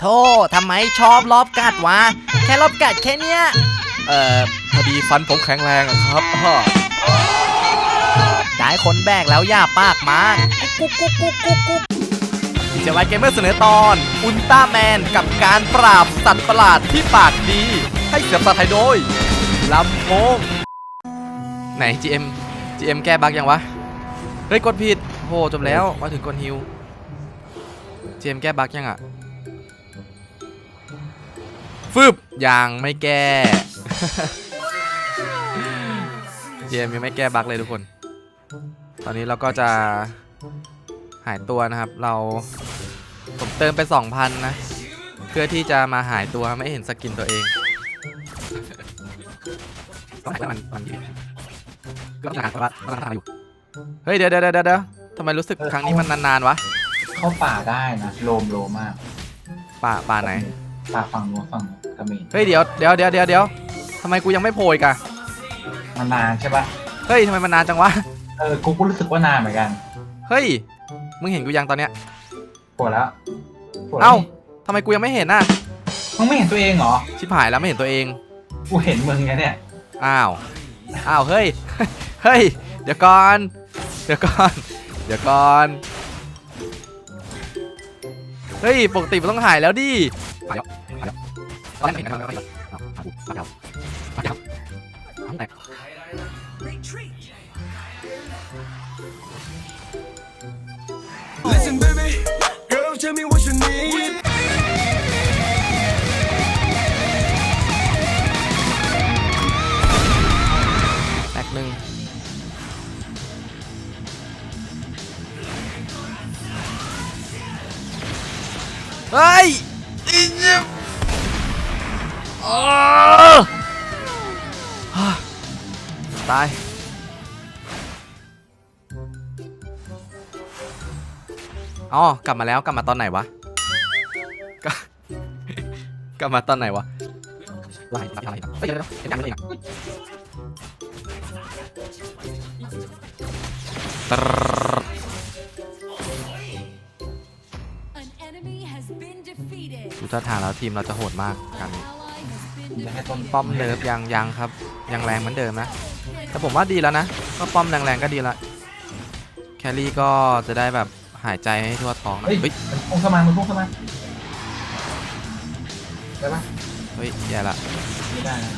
โธ่ทำไมชอบรอบกัดวะ แค่รอบกัดแค่เนี้ย เอ่อพอดีฟันผมแข็งแรงอะครับอ้อได้คนแบกแล้วอย่าปากมากกุ๊กกุ๊กกุ๊กกุ๊กกุ๊กดีเจไวเกมเมอร์เสนอตอน อุลตร้าแมนกับการปราบสัตว์ประหลาดที่ปากดี ให้เสียบสัตว์ไทยโดยลำโพงไหน GM GM แก้บั๊กยังวะ เฮ้ย กดผิดโหจบแล้วมาถึงกดฮิว GM แก้บั๊กยังอะ ฟึบยังไม่แก้ GM ยังไม่แก้บั๊กเลยทุกคน ตอนนี้เราก็จะหายตัวนะครับ เราผมเติมไป 2,000 นะ เพื่อที่จะมาหายตัวไม่เห็นสกินตัวเองต้องหายมันมันก็ต้องหาว่าต้องหาอยู่ เฮ้ยเดี๋ยวเดี๋ยวเดี๋ยวเดี๋ยวทำไมรู้สึกครั้งนี้มันนานๆวะ เข้าป่าได้นะ โลมโลมาก ป่าป่าไหน ป่าฝั่งนู้นฝั่งกระเขมรเฮ้ยเดี๋ยวเดี๋ยวเดี๋ยวเดี๋ยวเดี๋ยวทำไมกูยังไม่โผล่อีกอะมันนานใช่ปะเฮ้ยทำไมมันนานจังวะ เออกูก็รู้สึกว่านานเหมือนกันเฮ้ย มึงเห็นกูยังตอนเนี้ย ปวดแล้วปวดแล้วเอ้าทำไมกูยังไม่เห็นน่ะ มึงไม่เห็นตัวเองเหรอชิบหายแล้วไม่เห็นตัวเอง กูเห็นมึงไงเนี่ยอ้าว อ้าว เฮ้ย เฮ้ย เดี๋ยวก่อน เดี๋ยวก่อน เดี๋ยวก่อน เฮ้ย ปกติมันต้องหายแล้วดิ มาแล้วมาแล้วตอนแรกเห็นนะครับมาแล้วมาแล้วมาแล้วมาแล้ว Listen, baby, girl, อ๋อกลับมาแล้วกลับมาตอนไหนวะกลับกลับมาตอนไหนวะไล่ไล่เฮ้ยเดี๋ยวเดี๋ยวเดี๋ยวตรดูท่าทางแล้วทีมเราจะโหดมากกัน Ally has been จะให้ต้นป้อมเนิร์ฟยังยังครับ ยังแรงเหมือนเดิมนะ แต่ผมว่าดีแล้วนะ ก็ป้อมแรงๆก็ดีละ แครี่ก็จะได้แบบ หายใจให้ทั่วท้องนะเฮ้ยเฮ้ยมันพุ่งเข้ามามันพุ่งเข้ามาได้ปะเฮ้ยแย่ละไม่ได้นะ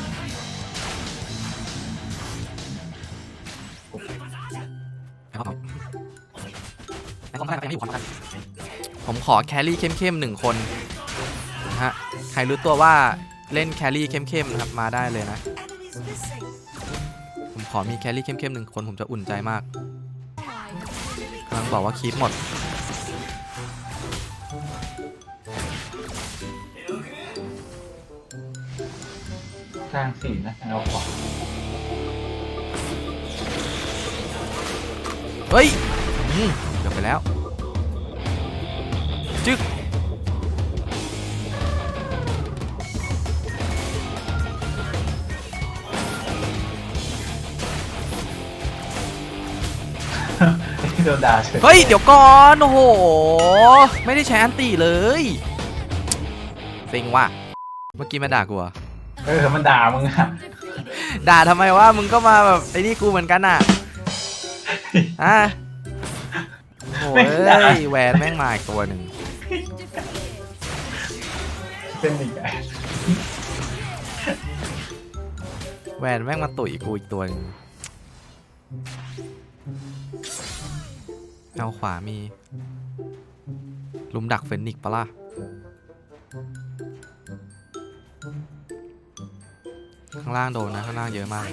ผมขอแครี่เข้มๆหนึ่งคนนะฮะใครรู้ตัวว่าเล่นแครี่เข้มๆนะครับมาได้เลยนะ ผมขอมีแครี่เข้มๆหนึ่งคนผมจะอุ่นใจมาก กำลังบอกว่าคีปหมด กลางสี่นะเอาขวาเฮ้ยอืมเกือบไปแล้ว จึ๊ก โดนด่าเฉยเฮ้ย เดี๋ยวก่อน โอ้โห ไม่ได้ใช้อันตีเลยเซ็งว่ะ เมื่อกี้มาด่ากูเหรอเออ มันด่ามึงอะ defeated. ด่าทำไมวะ มึงก็มาแบบไอ้นี่กูเหมือนกันน่ะอะโอ้ยแหวนแม่งมาอีกตัวหนึ่ง Defeated. เป็นอีกไงแหวนแม่งมาตุ๋ยกูอีกตัวหนึง เอาขวามีหลุมดักเฟนิกซ์ปะล่ะ ข้างล่างโดนนะ ข้างล่างเยอะมาก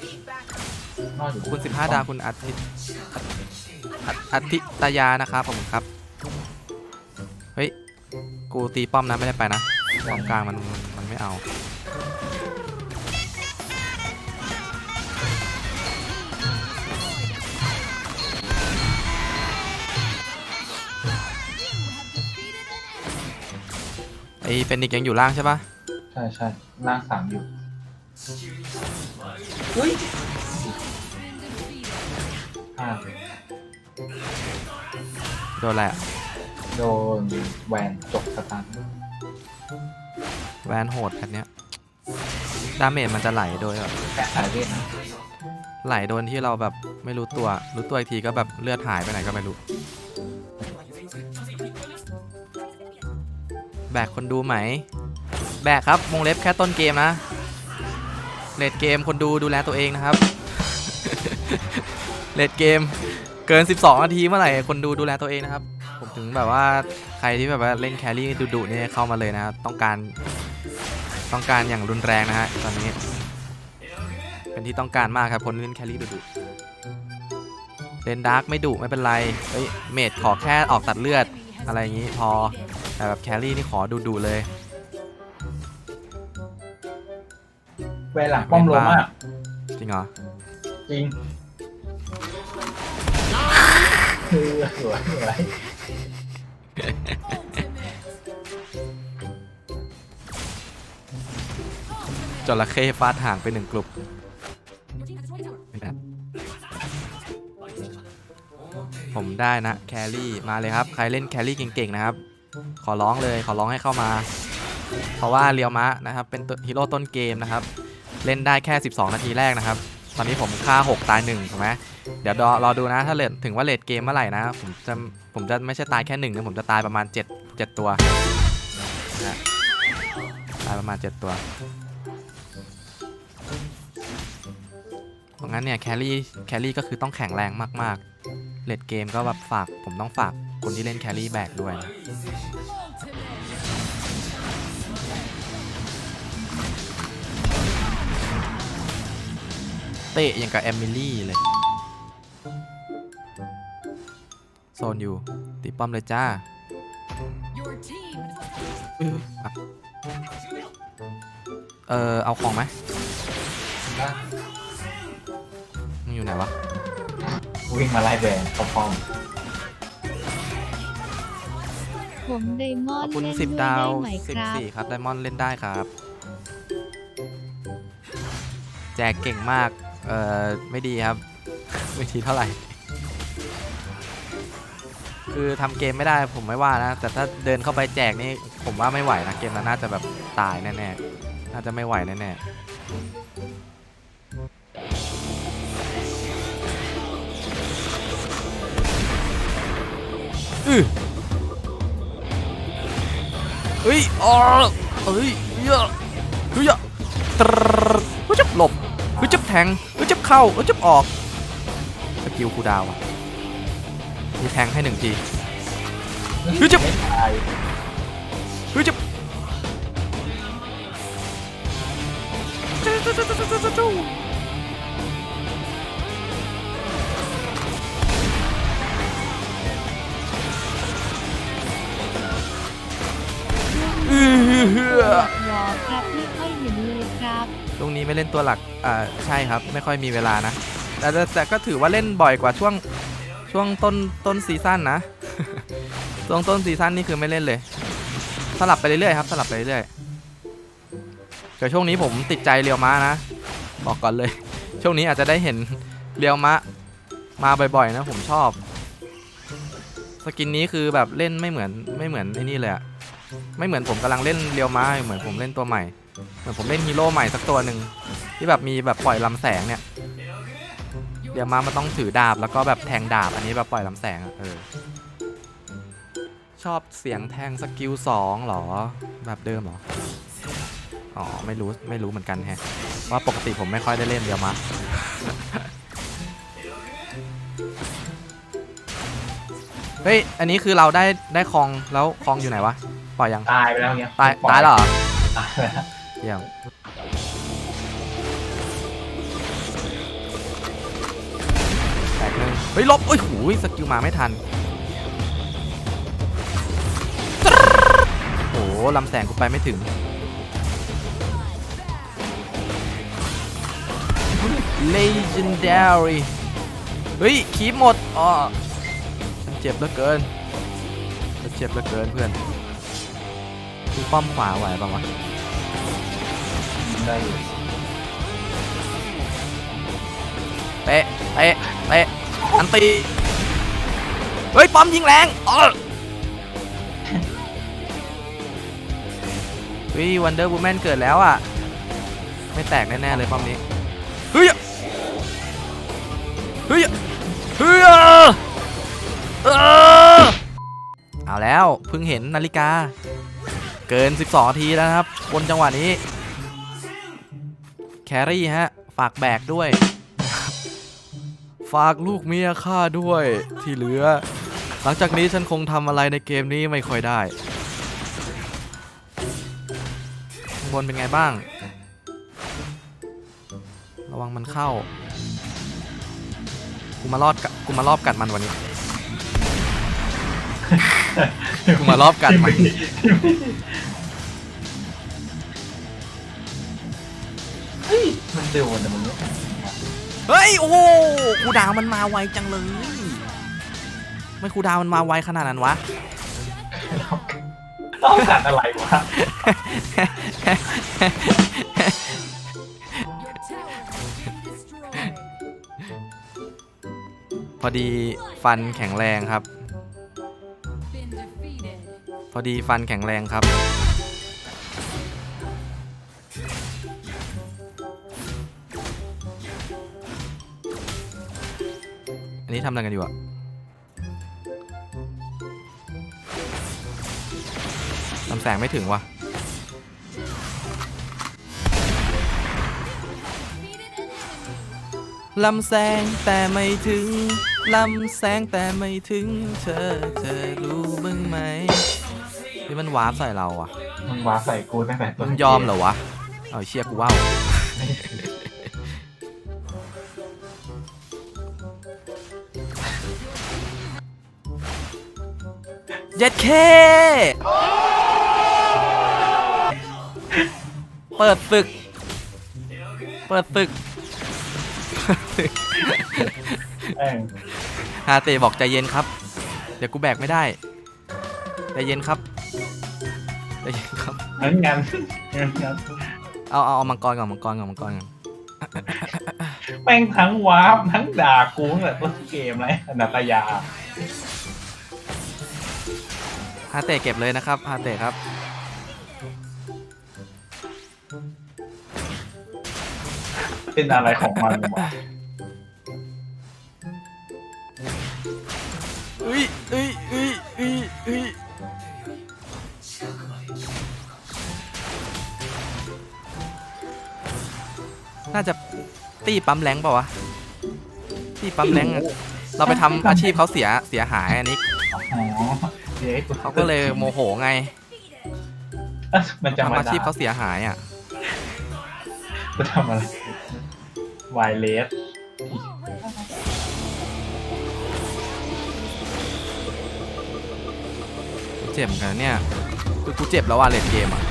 นอกอยู่คุณ 15 ดาวคุณอาทิตย์อาอาทิตยานะครับผมครับ เฮ้ย กูตีป้อมนะ ไม่ได้ไปนะป้อมกลางมันมันมันไม่เอา ไอ้เฟนิกซ์ยังอยู่ล่างใช่ปะใช่ใช่ล่างสามอยู่เฮ้ย Been defeated. อ่าโดนอะไรอะโดนแหวนจบสตัน An แวนโหดแบบเนี้ยดาเมจมันจะไหลโดยแบบแค่สายเวทนะไหลโดนที่เราแบบไม่รู้ตัว รู้ตัวอีกทีก็แบบเลือดหายไปไหนก็ไม่รู้ แบกคนดูไหม แบกครับวงเล็บแค่ต้นเกมนะเลดเกมคนดูดูแลตัวเองนะครับเลดเกมเกิน 12 นาทีเมื่อไหร่คนดูดูแลตัวเองนะครับ ผมถึงแบบว่าใครที่แบบว่าเล่นแครี่ดุๆเนี่ยเข้ามาเลยนะครับต้องการต้องการอย่างรุนแรงนะฮะตอนนี้ เป็นที่ต้องการมากครับคนเล่นแครี่ดุๆเล่นดาร์กไม่ดุไม่เป็นไรเฮ้ยเมดขอแค่ออกตัดเลือด อะไรอย่างงี้พอแต่แบบแครี่นี่ขอดุๆเลยเวลหลังป้อมโลมาก จริงเหรอ จริงคือสวยสวยจระเข้ฟาดห่างไปหนึ่งกลุ่มไม่ ผมได้นะแครี่มาเลยครับใครเล่นแครี่เก่งๆนะครับ ขอร้องเลยขอร้องให้เข้ามา เพราะว่าเรียวมะนะครับเป็นฮีโร่ต้นเกมนะครับ เล่นได้แค่ 12 นาทีแรกนะครับ ตอนนี้ผมฆ่า 6 ตาย1ถูกไหมเดี๋ยวรอดูนะถ้าเลทถึงว่าเลทเกมเมื่อไหร่นะผมจะผมจะไม่ใช่ตายแค่หนึ่งนะผมจะตายประมาณ 7 7 ตัวนะตายประมาณ 7 ตัวเพราะงั้นเนี่ยแครี่แครี่ก็คือต้องแข็งแรงมากๆ เลดเกมก็แบบฝากผมต้องฝากคนที่เล่นแครี่แบกด้วยนะเตะอย่างกับแอมมิลี่เลย โซนอยู่ ตีป้อมเลยจ้าเออเอาของไหมมึงอยู่ไหนวะ วิ่งมาไล่แบนเข้าป้อมผมไดมอขนอบคุณเล่นสิบด้วยดาวได้ไหมสิคบรับ สี่ครับไดมอนด์เล่นได้ครับ แจกเก่งมาก เอ่อ ไม่ดีครับ ไม่ดีเท่าไหร่ คือทำเกมไม่ได้ผมไม่ว่านะ แต่ถ้าเดินเข้าไปแจกนี่ผมว่าไม่ไหวนะ เกมนั้นน่าจะแบบตายแน่ๆ น่าจะไม่ไหวแน่ อือเฮ้ยอ๋อเฮ้ยเยอะเฮ้ยอะตรดเฮ้จับหลบเฮ้จับแทงเฮ้จับเข้าเฮ้จับออกสกิลคูดาวอะมีแทงให้หนึ่งทีเฮ้ยจะไว้จับอื้ ไม่เล่นตัวหลักอ่าใช่ครับ ไม่ค่อยมีเวลานะแต่แต่แต่ก็ถือว่าเล่นบ่อยกว่าช่วงช่วงต้นต้นซีซั่นนะ ช่วงต้นซีซั่นนี่คือไม่เล่นเลย สลับไปเรื่อยๆครับสลับไปเรื่อยๆแต่ช่วงนี้ผมติดใจเรียวม้านะ บอกก่อนเลย ช่วงนี้อาจจะได้เห็นเรียวม้ามาบ่อยๆนะผมชอบ สกินนี้คือแบบเล่นไม่เหมือนไม่เหมือนไอ้นี่เลยอะ ไม่เหมือนผมกำลังเล่นเรียวม้าเหมือนผมเล่นตัวใหม่ เหมือนผมเล่นฮีโร่ใหม่สักตัวหนึ่งที่แบบมีแบบปล่อยลำแสงเนี่ยเดียวมามันต้องถือดาบแล้วก็แบบแทงดาบอันนี้แบบปล่อยลำแสงเออชอบเสียงแทงสกิลสองหรอแบบเดิมเหรออ๋อไม่รู้ไม่รู้เหมือนกันแฮะว่าปกติผมไม่ค่อยได้เล่นเดียวมาเฮ้ย อันนี้คือเราได้ได้คลองแล้วคลองอยู่ไหนวะ ปล่อยยัง ตายไปแล้วเนี่ยตาย ตายแล้วเหรอตายไปแล้วเยี่ยมแตกหนึ่งเฮ้ยลบเอ้ยหูยสกิลมาไม่ทัน โอ้โหลำแสงกูไปไม่ถึง legendary เฮ้ยคีบหมดอ๋อฉันเจ็บเหลือเกินฉันเจ็บเหลือเกินเพื่อน คือป้อมขวาไหวป่าวะได้อยู่เตะเตะเตะอันตีเฮ้ยป้อมยิงแรงอ๋อวิวันเดอร์บูแมนเกิดแล้วอะ ไม่แตกแน่ๆเลยป้อมนี้เฮ้ยเฮ้ยเฮ้ยเออเอาแล้วเพิ่งเห็นนาฬิกา เกิน 12นาทีแล้วนะครับบนจังหวะนี้ แครี่ฮะ ฝากแบกด้วย ฝากลูกเมียข้าด้วยที่เหลือ หลังจากนี้ฉันคงทำอะไรในเกมนี้ไม่ค่อยได้บนเป็นไงบ้าง ระวังมันเข้า กูมารอดกะกูมารอบกัดมันวันนี้ กูมารอบกัดมัน ฮ้ยมันเร็วแต่มันไม่เฮ้ยโอ้โหครูดาวมันมาไวจังเลยไม่ครูดาวมันมาไวขนาดนั้นวะต้องกัดอะไรวะ Your tower has been destroyed. พอดีฟันแข็งแรงครับ Been defeated. พอดีฟันแข็งแรงครับ ทำอะไรกันอยู่อะลำแสงไม่ถึงวะลำแสงแต่ไม่ถึง ลำแสงแต่ไม่ถึง เธอ เธอรู้บ้างไหมนี่มันวาร์ปใส่เราอะมึงวาใส่กูตั้งแต่ต้มันนยอมเหรอวะ เอาเชียกูว่าว เย็ดเคเปิดตึก เปิดตึก แม่งฮาเตบอกใจเย็นครับ เดี๋ยวกูแบกไม่ได้ ใจเย็นครับ ใจเย็นครับ งั้นงั้นงั้นงั้นเอาเอาเอามังกรก่อนมังกรก่อนมังกรก่อน แม่งทั้งวาร์ปทั้งด่ากูตั้งแต่ต้นเกมเลยอนาตยา ฮาเตะเก็บเลยนะครับฮาเตะครับ เป็นอะไรของมันวะอุ้ยอุ้ยอุ้ยอุ้ยอุ้ยน่าจะตีปั๊มแรงเปล่าวะตีปั๊มแรงอะเราไปทำอาชีพเขาเสียเสียหายอันนี้ อ๋อ เจ๊กูเขาก็เลยโมโหไงเอ้ยมันจะมาทำอาด่าชีพเขาเสียหายอะกูทำอะไรไวเลสเจ็บเหมือนกันนะเนี่ย คือกูเจ็บแล้วว่ะเลดเกมอะ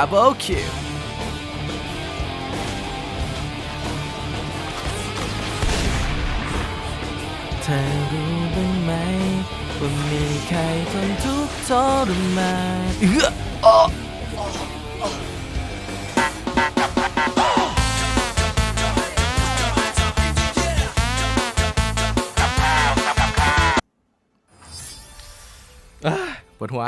Double kill เธอรู้บ้างไหมว่ามีใครทนทุกข์ทรมานเอื้ออ้ออะปวดหัว